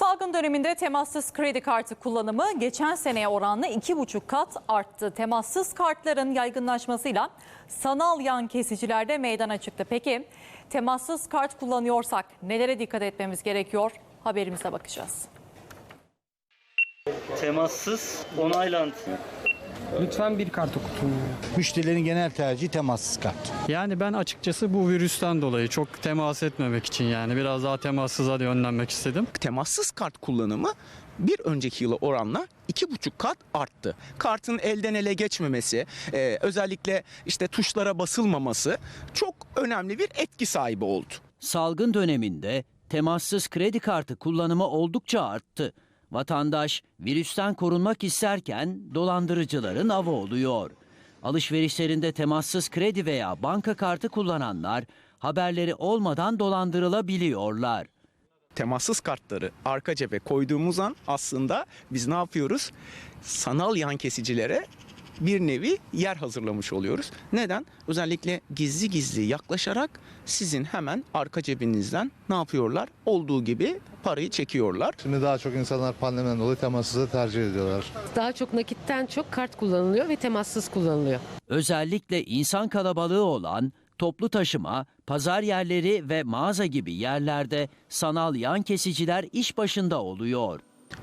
Salgın döneminde temassız kredi kartı kullanımı geçen seneye oranla 2,5 kat arttı. Temassız kartların yaygınlaşmasıyla sanal yan kesiciler de meydana çıktı. Peki temassız kart kullanıyorsak nelere dikkat etmemiz gerekiyor? Haberimize bakacağız. Temassız onaylandı. Lütfen bir kart okutun. Müşterilerin genel tercihi temassız kart. Yani ben açıkçası bu virüsten dolayı çok temas etmemek için yani biraz daha temassıza yönlenmek istedim. temassız kart kullanımı bir önceki yıla oranla iki buçuk kat arttı. Kartın elden ele geçmemesi, e, özellikle işte tuşlara basılmaması çok önemli bir etki sahibi oldu. Salgın döneminde temassız kredi kartı kullanımı oldukça arttı. Vatandaş virüsten korunmak isterken dolandırıcıların avı oluyor. Alışverişlerinde temassız kredi veya banka kartı kullananlar haberleri olmadan dolandırılabiliyorlar. Temassız kartları arka cebe koyduğumuz an aslında biz ne yapıyoruz? Sanal yan kesicilere bir nevi yer hazırlamış oluyoruz. Neden? Özellikle gizli gizli yaklaşarak sizin hemen arka cebinizden ne yapıyorlar? Olduğu gibi parayı çekiyorlar. Şimdi daha çok insanlar pandemiden dolayı temassızı tercih ediyorlar. Daha çok nakitten çok kart kullanılıyor ve temassız kullanılıyor. Özellikle insan kalabalığı olan toplu taşıma, pazar yerleri ve mağaza gibi yerlerde sanal yan kesiciler iş başında oluyor.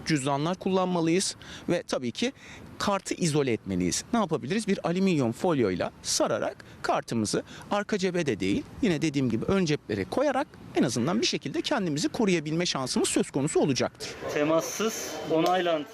Cüzdanlar kullanmalıyız ve tabii ki kartı izole etmeliyiz. Ne yapabiliriz? Bir alüminyum folyoyla sararak kartımızı arka cebe de değil yine dediğim gibi ön ceplere koyarak en azından bir şekilde kendimizi koruyabilme şansımız söz konusu olacaktır. Temassız onaylandı.